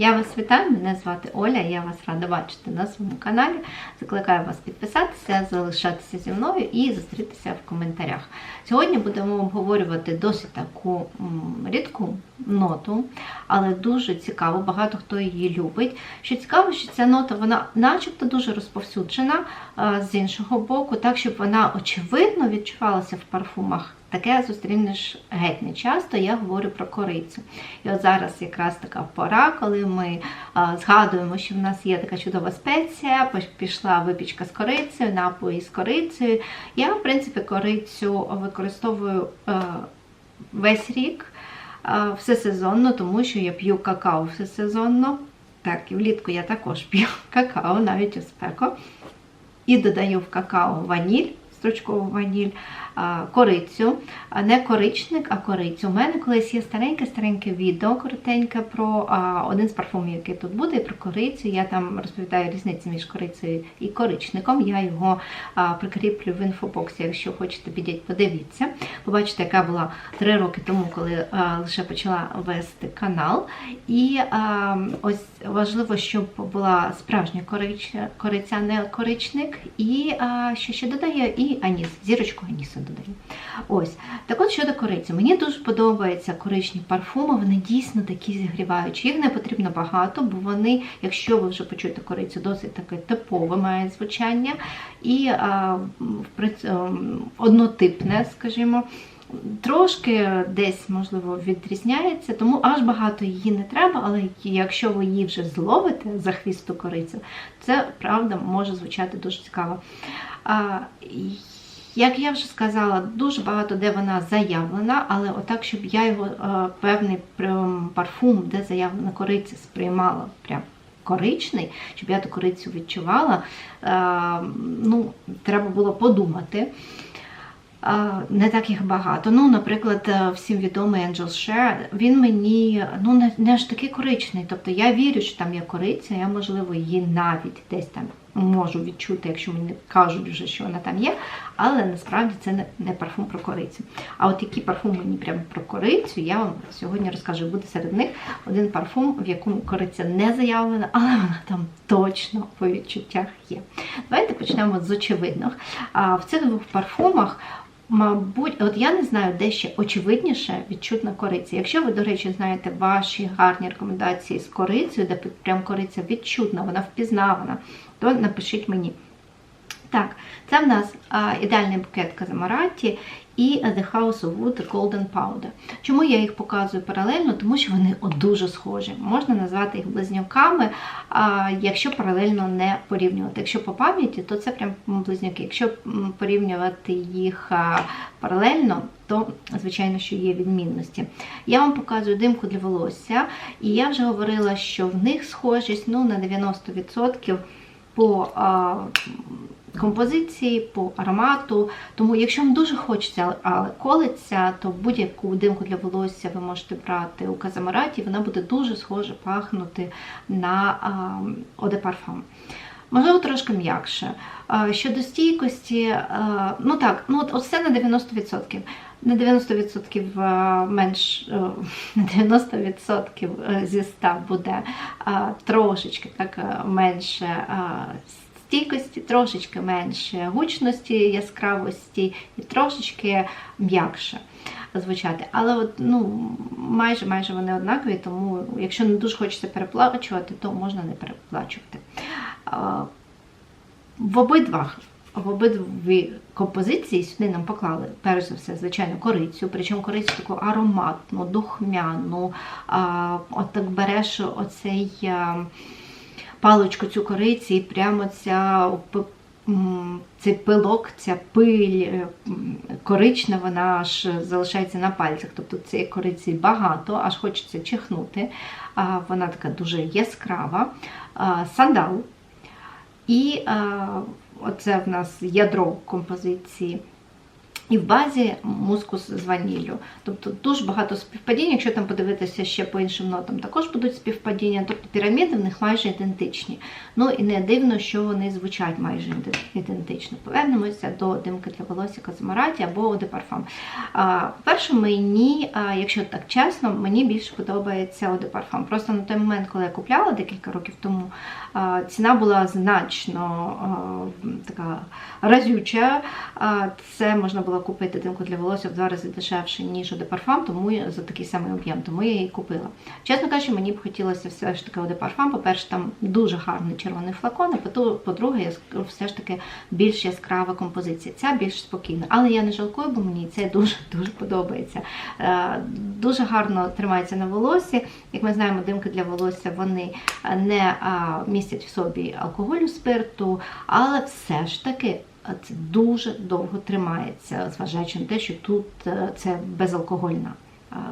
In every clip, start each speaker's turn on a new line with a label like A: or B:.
A: Я вас вітаю, мене звати Оля, я вас рада бачити на своєму каналі. Закликаю вас підписатися, залишатися зі мною і зустрітися в коментарях. Сьогодні будемо обговорювати досить таку рідку ноту, але дуже цікаво, багато хто її любить. Що цікаво, що ця нота вона начебто дуже розповсюджена з іншого боку, так щоб вона очевидно відчувалася в парфумах. Таке зустрінеш геть не часто, я говорю про корицю. І от зараз якраз така пора, коли ми а, згадуємо, що в нас є така чудова спеція, пішла випічка з корицею, напої з корицею. Я, в принципі, корицю використовую е, весь рік, е, всесезонно, тому що я п'ю какао всесезонно. Так, і влітку я також п'ю какао, навіть у спеку. І додаю в какао ваніль, стручкову ваніль, корицю, не коричник, а корицю. У мене колись є стареньке-стареньке відео коротеньке про один з парфумів, який тут буде, про корицю. Я там розповідаю різниці між корицею і коричником. Я його прикріплю в інфобоксі, якщо хочете, підіть, подивіться. Побачите, яка була три роки тому, коли лише почала вести канал. І ось важливо, щоб була справжня кориця, не коричник. І що ще додає, і аніс, зірочку анісу додаю. Ось. Так от щодо кориці. Мені дуже подобаються коричні парфуми, вони дійсно такі зігріваючі. Їх не потрібно багато, бо вони, якщо ви вже почуєте корицю, досить таке типове має звучання і а, ем, однотипне, скажімо. Трошки десь, можливо, відрізняється, тому аж багато її не треба, але якщо ви її вже зловите за хвісту корицю, це правда може звучати дуже цікаво. Як я вже сказала, дуже багато де вона заявлена, але отак, щоб я його е, певний парфум, де заявлена кориця, сприймала прям коричний, щоб я ту корицю відчувала, е, ну, треба було подумати. Не так їх багато. Ну, наприклад, е, всім відомий Angel Share, він мені ну, не, не аж такий коричний. Тобто я вірю, що там є кориця, я, можливо, її навіть десь там можу відчути, якщо мені кажуть вже, що вона там є, але насправді це не, не парфум про корицю. А от які парфум мені прямо про корицю, я вам сьогодні розкажу. Буде серед них один парфум, в якому кориця не заявлена, але вона там точно по відчуттях є. Давайте почнемо з очевидних. В цих двох парфумах Мабуть, от я не знаю, де ще очевидніше відчутна кориця. Якщо ви, до речі, знаєте ваші гарні рекомендації з корицею, де прям кориця відчутна, вона впізнавана, то напишіть мені. Так, це в нас а, ідеальний букет Казамараті і The House of Wood Golden Powder. Чому я їх показую паралельно? Тому що вони дуже схожі. Можна назвати їх близнюками, якщо паралельно не порівнювати. Якщо по пам'яті, то це прям близнюки. Якщо порівнювати їх паралельно, то, звичайно, що є відмінності. Я вам показую димку для волосся, і я вже говорила, що в них схожість ну, на 90% по композиції, по аромату. Тому, якщо вам дуже хочеться, але колиться, то будь-яку димку для волосся ви можете брати у казамараті, вона буде дуже схоже пахнути на Eau de Можливо, трошки м'якше. Щодо стійкості, ну так, ну от все на 90%. На 90% менш е, на 90% зі 100 буде трошечки так е, менше а, стійкості, трошечки менше гучності, яскравості і трошечки м'якше звучати. Але от, ну, майже майже вони однакові, тому якщо не дуже хочеться переплачувати, то можна не переплачувати. В обидвах в обидві композиції сюди нам поклали, перш за все, звичайно, корицю, причому корицю таку ароматну, духмяну. От так береш оцей а, паличку цю кориці, і прямо ця цей пилок, ця пиль е, корична, вона аж залишається на пальцях. Тобто цієї кориці багато, аж хочеться чихнути. Вона така дуже яскрава. Сандал. І оце в нас ядро композиції. І в базі мускус з ваніллю. Тобто дуже багато співпадінь. Якщо там подивитися ще по іншим нотам, також будуть співпадіння. Тобто піраміди в них майже ідентичні. Ну і не дивно, що вони звучать майже ідентично. Повернемося до димки для волосся Казамараті або Оде Парфам. По-перше, мені, якщо так чесно, мені більше подобається Оде Парфам. Просто на той момент, коли я купляла декілька років тому, ціна була значно така разюча. Це можна було купити димку для волосся в два рази дешевше, ніж Оде Парфам, тому я, за такий самий об'єм, тому я її купила. Чесно кажучи, мені б хотілося все ж таки Оде Парфам. По-перше, там дуже гарний червоний флакон, а по-друге, все ж таки більш яскрава композиція. Ця більш спокійна. Але я не жалкую, бо мені це дуже-дуже подобається. Е, дуже гарно тримається на волосі. Як ми знаємо, димки для волосся вони не містять в собі алкоголю спирту, але все ж таки це дуже довго тримається, зважаючи на те, що тут е, це безалкогольна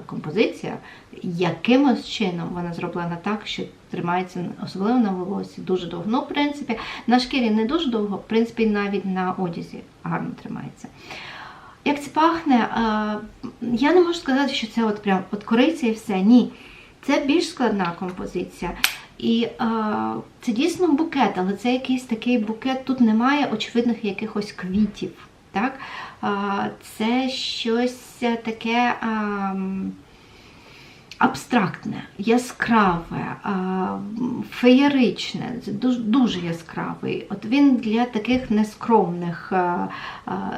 A: композиція. Якимось чином вона зроблена так, що тримається особливо на волосі дуже довго. Ну, в принципі, на шкірі не дуже довго, в принципі, навіть на одязі гарно тримається. Як це пахне, я не можу сказати, що це от прям от кориця і все. Ні. Це більш складна композиція. І а, це дійсно букет, але це якийсь такий букет. Тут немає очевидних якихось квітів. Так? А, Це щось таке. А, Абстрактне, яскраве, феєричне, дуже дуже яскравий. От Він для таких нескромних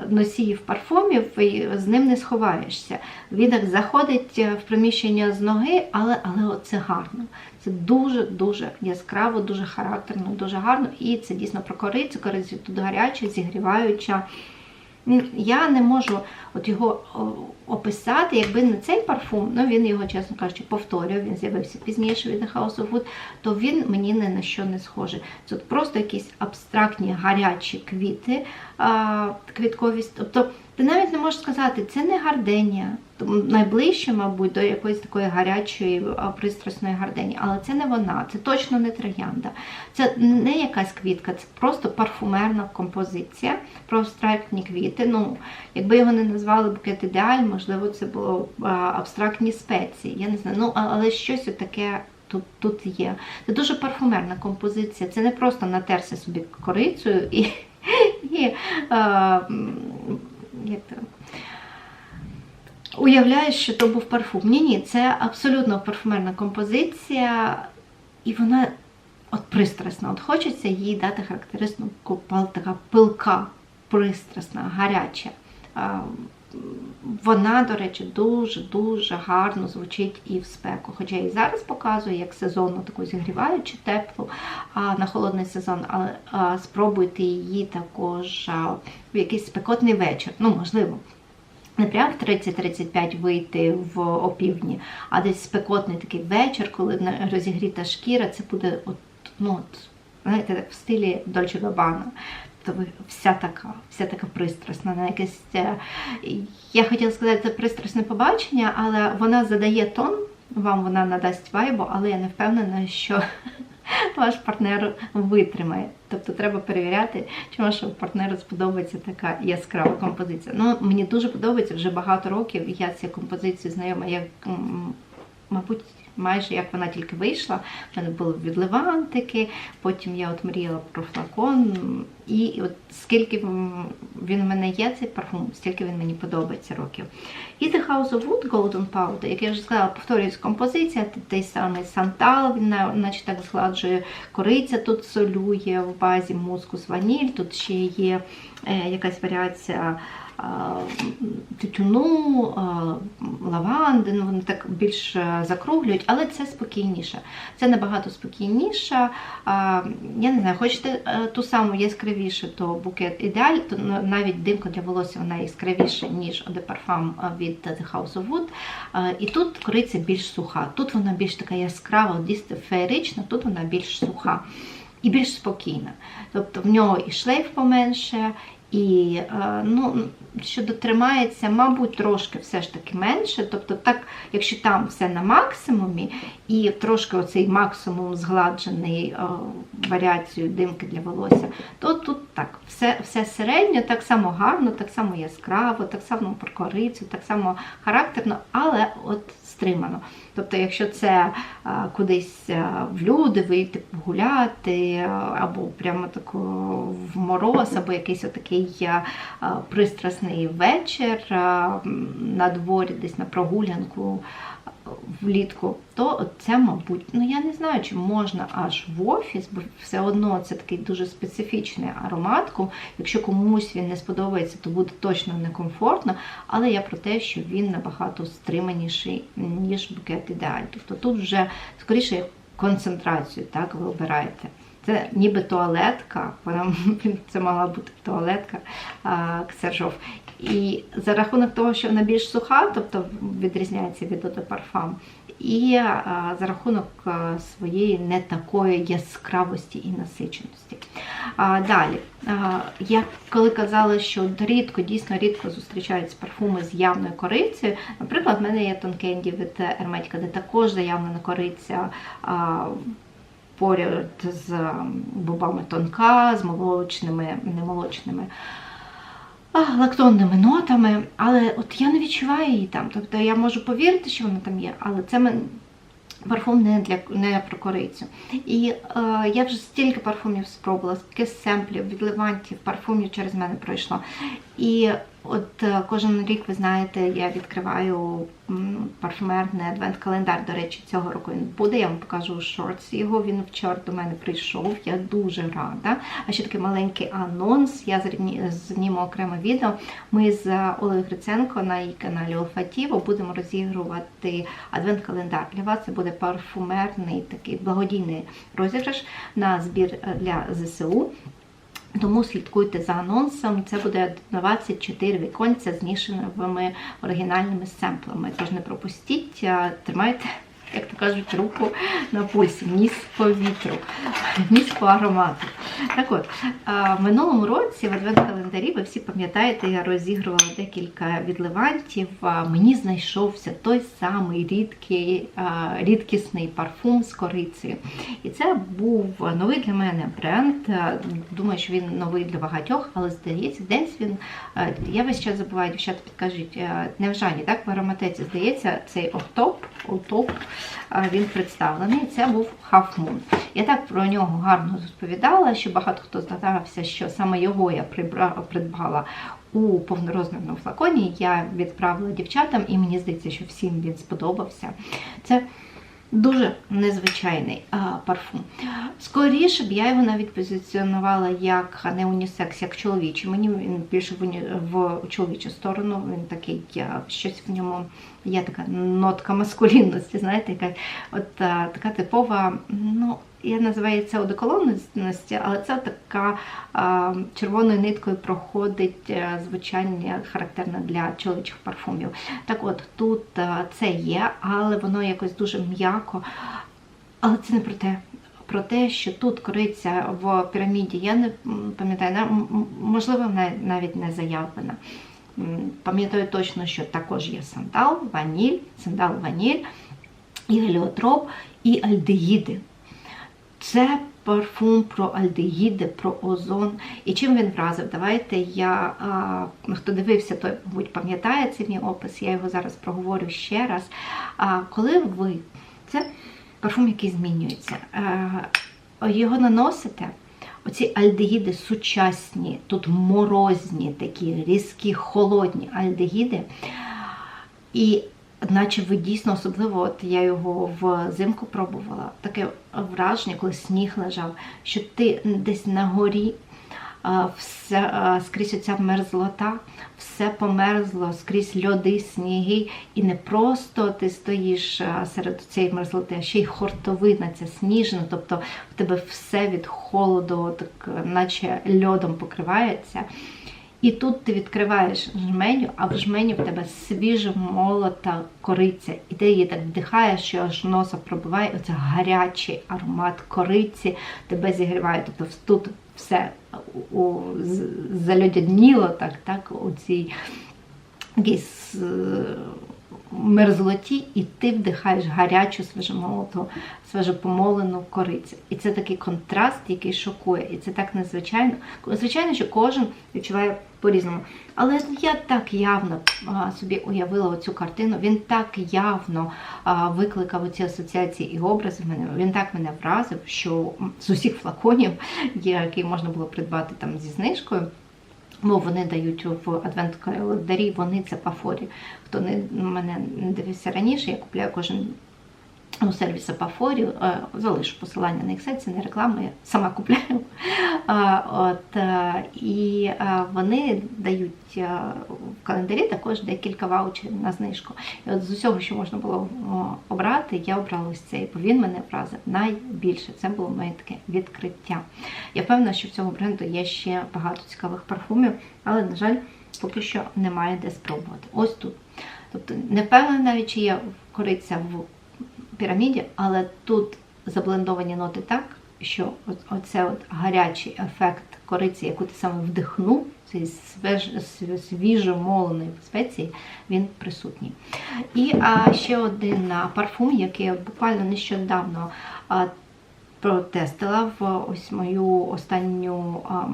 A: носіїв парфумів, і з ним не сховаєшся. Він так заходить в приміщення з ноги, але але це гарно. Це дуже-дуже яскраво, дуже характерно, дуже гарно. І це дійсно про корицю. Корицю тут гаряча, зігріваюча. Я не можу от його описати, якби не цей парфум, ну він його, чесно кажучи, повторює, він з'явився пізніше від The House of Wood, то він мені ні на що не схожий. Це просто якісь абстрактні гарячі квіти, квітковість. Тобто ти навіть не можеш сказати, це не гарденія, найближче, мабуть, до якоїсь такої гарячої, пристрасної гардені, але це не вона, це точно не троянда. Це не якась квітка, це просто парфумерна композиція про абстрактні квіти. Ну, Якби його не назвали букет ідеаль, можливо, це було абстрактні спеції. Я не знаю, ну, але щось таке. Тут тут є. Це дуже парфумерна композиція. Це не просто натерся собі корицею і і а, як то, що то був парфум. Ні, ні, це абсолютно парфумерна композиція, і вона от пристрасна. От хочеться їй дати характеристику така пилка, пристрасна, гаряча. Вона, до речі, дуже-дуже гарно звучить і в спеку. Хоча і зараз показую, як сезонну таку зігріваючу теплу а на холодний сезон, але а, спробуйте її також а, в якийсь спекотний вечір. Ну, можливо. Не прямо в 30-35 вийти в опівдні, а десь спекотний такий вечір, коли розігріта шкіра, це буде от, ну, от, знаєте, в стилі Дольче Габана. Тобто вся така, вся така пристрасна. на якесь, е, Я хотіла сказати, це пристрасне побачення, але вона задає тон, вам вона надасть вайбу, але я не впевнена, що ваш партнер витримає. Тобто треба перевіряти, чи вашому партнеру сподобається така яскрава композиція. Ну, Мені дуже подобається вже багато років. Я цією композицією знайома, як, мабуть, майже як вона тільки вийшла. В мене були відливантики, потім я от мріяла про флакон. І от скільки він в мене є, цей парфум, стільки він мені подобається років. І The House of Wood Golden Powder, як я вже сказала, повторюється композиція, той самий Сантал, він наче так згладжує кориця, тут солює в базі мускус ваніль, тут ще є е, якась варіація тютюну, лаванди, ну вони так більш е, закруглюють, але це спокійніше. Це набагато спокійніше. Я не знаю, хочете е, ту саму яскравіше, то букет ідеаль, то навіть димка для волосся вона яскравіша, ніж Parfum від The House of Wood. І тут кориця більш суха. Тут вона більш така яскрава, дійсно феєрична, тут вона більш суха. І більш спокійна. Тобто в нього і шлейф поменше, І е, ну, щодо тримається, мабуть, трошки все ж таки менше. Тобто, так, якщо там все на максимумі, і трошки оцей максимум згладжений е, варіацією димки для волосся, то тут так, все все середньо, так само гарно, так само яскраво, так само про корицю, так само характерно, але от стримано. Тобто, якщо це а, кудись в люди вийти погуляти, або прямо тако в мороз, або якийсь отакий а, пристрасний вечір на дворі, десь на прогулянку влітку, то це, мабуть, ну я не знаю, чи можна аж в офіс, бо все одно це такий дуже специфічний аромат. Якщо комусь він не сподобається, то буде точно некомфортно. Але я про те, що він набагато стриманіший, ніж букет ідеаль. Тобто тут вже скоріше концентрацію так, ви обираєте. Це ніби туалетка, вона це мала бути туалетка Ксержов. І за рахунок того, що вона більш суха, тобто відрізняється від Eau de і а, за рахунок а, своєї не такої яскравості і насиченості. А, Далі, а, я коли казала, що рідко, дійсно рідко зустрічаються парфуми з явною корицею. Наприклад, в мене є тонкенді від Ерметіка, де також заявлена кориця. А, Поряд з бобами тонка, з молочними, немолочними лактонними нотами, але от я не відчуваю її там. Тобто я можу повірити, що вона там є, але це мен... парфум не для не про корицю. І е, я вже стільки парфумів спробувала, стільки семплів, відливантів, парфумів через мене пройшло. І От е, кожен рік, ви знаєте, я відкриваю парфумерний адвент-календар. До речі, цього року він буде. Я вам покажу шортс його. Він вчора до мене прийшов. Я дуже рада. А ще такий маленький анонс. Я зніму окреме відео. Ми з Олею Гриценко на її каналі Олфатіво будемо розігрувати адвент-календар. Для вас це буде парфумерний такий благодійний розіграш на збір для ЗСУ. Тому слідкуйте за анонсом. Це буде 24 віконця з нішеними оригінальними семплами. Тож не пропустіть, тримайте як то кажуть, руку на пульсі, ніс по вітру, ніс по аромату. Так от, в минулому році в адвент-календарі, ви всі пам'ятаєте, я розігрувала декілька відливантів. Мені знайшовся той самий рідкий, рідкісний парфум з корицею. І це був новий для мене бренд. Думаю, що він новий для багатьох, але здається, десь він. Я весь час забуваю, дівчата підкажуть, не в Жані, так, в ароматеці, здається, цей октоп, октоп він представлений. Це був Moon. Я так про нього гарно розповідала, що багато хто здогадався, що саме його я придбала у повнорозмірному флаконі. Я відправила дівчатам, і мені здається, що всім він сподобався. Це Дуже незвичайний а, парфум. Скоріше б я його навіть позиціонувала як не унісекс, як чоловічий. Мені він більше в, уні... в чоловічу сторону, він такий, я, щось в ньому є така нотка маскулінності, знаєте, яка от а, така типова, ну, я називаю це одеколонності, але це така червоною ниткою проходить е, звучання характерне для чоловічих парфумів. Так от, тут а, це є, але воно якось дуже м'яко. Але це не про те. Про те, що тут кориця в піраміді, я не пам'ятаю, можливо, навіть не заявлена. Пам'ятаю точно, що також є сандал, ваніль, сандал, ваніль, і геліотроп, і альдегіди. Це парфум про альдегіди, про озон. І чим він вразив? Давайте я, а, хто дивився, той, мабуть, пам'ятає цей мій опис, я його зараз проговорю ще раз. А, Коли ви, це парфум, який змінюється, а, його наносите. Оці альдегіди сучасні, тут морозні, такі різкі, холодні альдегіди. І наче ви дійсно, особливо, от я його взимку пробувала, таке враження, коли сніг лежав, що ти десь на горі. Все скрізь оця мерзлота, все померзло, скрізь льоди, сніги, і не просто ти стоїш серед цієї мерзлоти, а ще й хортовина, ця сніжна, тобто в тебе все від холоду, так наче льодом покривається. І тут ти відкриваєш жменю, а в жменю в тебе свіжа молота кориця. І ти її так вдихаєш, що аж носа пробиває. Оце гарячий аромат кориці тебе зігріває. Тобто тут все у, залюдяніло, так, так, у цій якійсь е, мерзлоті, і ти вдихаєш гарячу свіжомолоту, свіжопомолену корицю. І це такий контраст, який шокує. І це так незвичайно. Звичайно, що кожен відчуває по-різному. Але я так явно собі уявила цю картину, він так явно викликав ці асоціації і образи в мене. Він так мене вразив, що з усіх флаконів, які можна було придбати там зі знижкою. Бо вони дають в адвент календарі, вони це по форі. Хто не мене не дивився раніше, я купляю кожен у сервісі по форі, е, залишу посилання на їх сайт, це не реклама, я сама купляю. От, е, і е, вони дають в календарі також декілька ваучерів на знижку. І от з усього, що можна було обрати, я обрала ось цей, бо він мене вразив найбільше. Це було моє таке відкриття. Я впевнена, що в цього бренду є ще багато цікавих парфумів, але, на жаль, поки що немає де спробувати. Ось тут. Тобто, не впевнена навіть, чи є кориця в піраміді, але тут заблендовані ноти так, що оцей оце от гарячий ефект кориці, яку ти саме вдихнув, цей свіжо молений спеції, він присутній. І а, ще один парфум, який я буквально нещодавно а, протестила в ось мою останню а,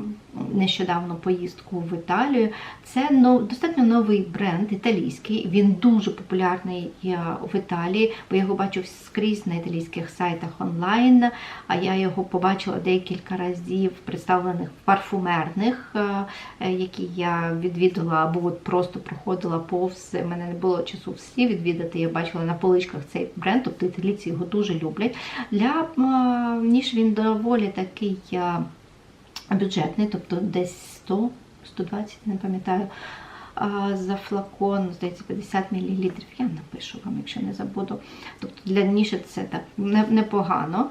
A: нещодавно поїздку в Італію. Це нов, достатньо новий бренд італійський. Він дуже популярний е, в Італії, бо я його бачу скрізь на італійських сайтах онлайн. А я його побачила декілька разів представлених парфумерних, е, е, які я відвідала або от просто проходила повз. У мене не було часу всі відвідати. Я бачила на поличках цей бренд, тобто італійці його дуже люблять. Для ніж він доволі такий е, бюджетний, тобто десь 100, 120, не пам'ятаю. За флакон, здається, 50 мл. Я напишу вам, якщо не забуду. Тобто для ніші це так непогано.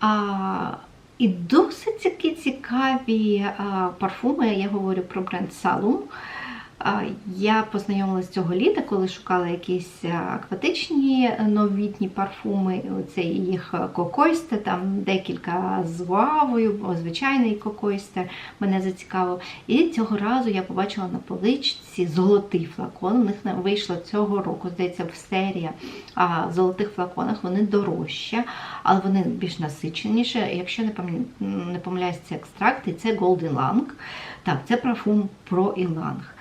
A: А, і досить такі цікаві а, парфуми. Я говорю про бренд Salum. Я познайомилася цього літа, коли шукала якісь акватичні новітні парфуми. Оце їх кокойсте, там декілька з гуавою, звичайний кокойстер мене зацікавив. І цього разу я побачила на поличці золотий флакон. У них вийшло цього року, здається, в серія в золотих флаконах. Вони дорожчі, але вони більш насиченіші. Якщо не помиляюсь, це екстракт, і це Golden Lang. Так, це парфум про іланг.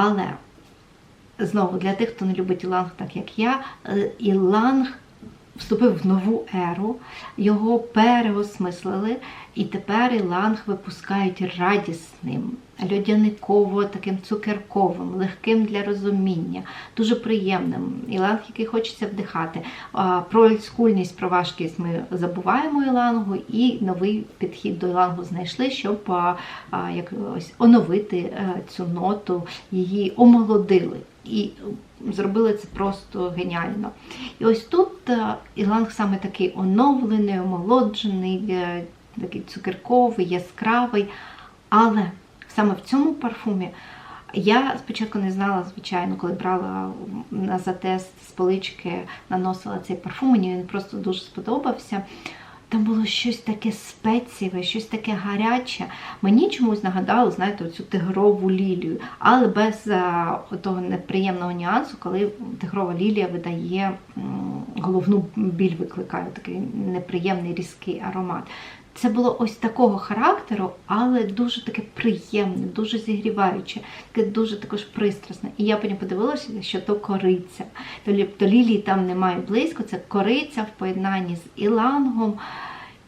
A: Але знову для тих, хто не любить іланг, так як я, е, іланг вступив в нову еру, його переосмислили, і тепер іланг випускають радісним, льодяниково, таким цукерковим, легким для розуміння, дуже приємним. Іланг, який хочеться вдихати. Про олдскульність, про важкість ми забуваємо ілангу, і новий підхід до ілангу знайшли, щоб а, а, ось оновити е, цю ноту, її омолодили. І зробили це просто геніально. І ось тут е, іланг саме такий оновлений, омолоджений, е, такий цукерковий, яскравий. Але саме в цьому парфумі я спочатку не знала, звичайно, коли брала на затест з полички, наносила цей парфум, мені він просто дуже сподобався. Там було щось таке спецієве, щось таке гаряче. Мені чомусь нагадало, знаєте, оцю тигрову лілію, але без а, того неприємного нюансу, коли тигрова лілія видає головну біль, викликає такий неприємний різкий аромат. Це було ось такого характеру, але дуже таке приємне, дуже зігріваюче, таке дуже також пристрасне. І я потім подивилася, що то кориця. То, лі- то лілії там немає близько, це кориця в поєднанні з ілангом.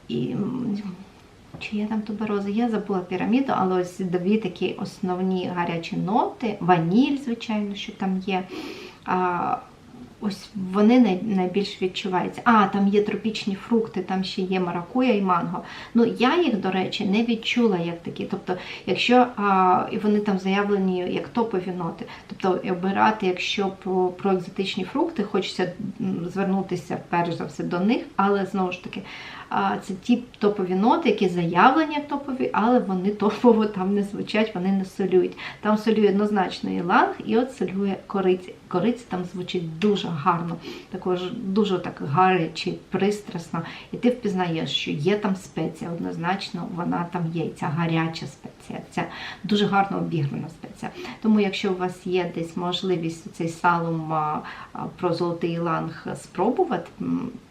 A: І чи є там тубероза? Я забула піраміду, але ось дві такі основні гарячі ноти, ваніль, звичайно, що там є. Ось вони найбільш відчуваються. А, там є тропічні фрукти, там ще є маракуя і манго. Ну, я їх, до речі, не відчула як такі. Тобто, якщо а, і вони там заявлені як топові ноти, тобто обирати, якщо про, про екзотичні фрукти, хочеться звернутися перш за все до них, але знову ж таки. Це ті топові ноти, які заявлені як топові, але вони топово там не звучать, вони не солюють. Там солює однозначно іланг, і от солює кориці. Кориця там звучить дуже гарно, також дуже так гаряче, пристрасно. І ти впізнаєш, що є там спеція, однозначно вона там є, ця гаряча спеція. Це дуже гарно обіграна спеція. Тому, якщо у вас є десь можливість цей салом про золотий ланг спробувати,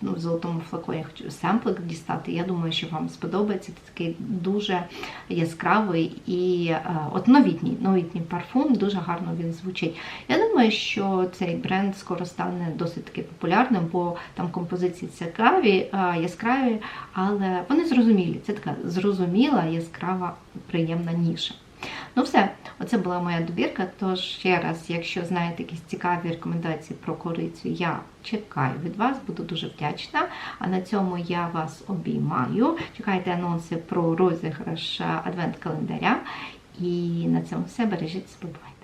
A: ну, в золотому флаконі хочу семплик дістати, я думаю, що вам сподобається. Це такий дуже яскравий і е, от новітній, новітній парфум, дуже гарно він звучить. Я думаю, що цей бренд скоро стане досить таки популярним, бо там композиції цікаві, е, яскраві, але вони зрозумілі. Це така зрозуміла, яскрава, приємна ніша. Ну все, оце була моя добірка. Тож ще раз, якщо знаєте якісь цікаві рекомендації про корицю, я чекаю від вас, буду дуже вдячна. А на цьому я вас обіймаю. Чекайте анонси про розіграш адвент-календаря. І на цьому все бережіть себе. Бувайте!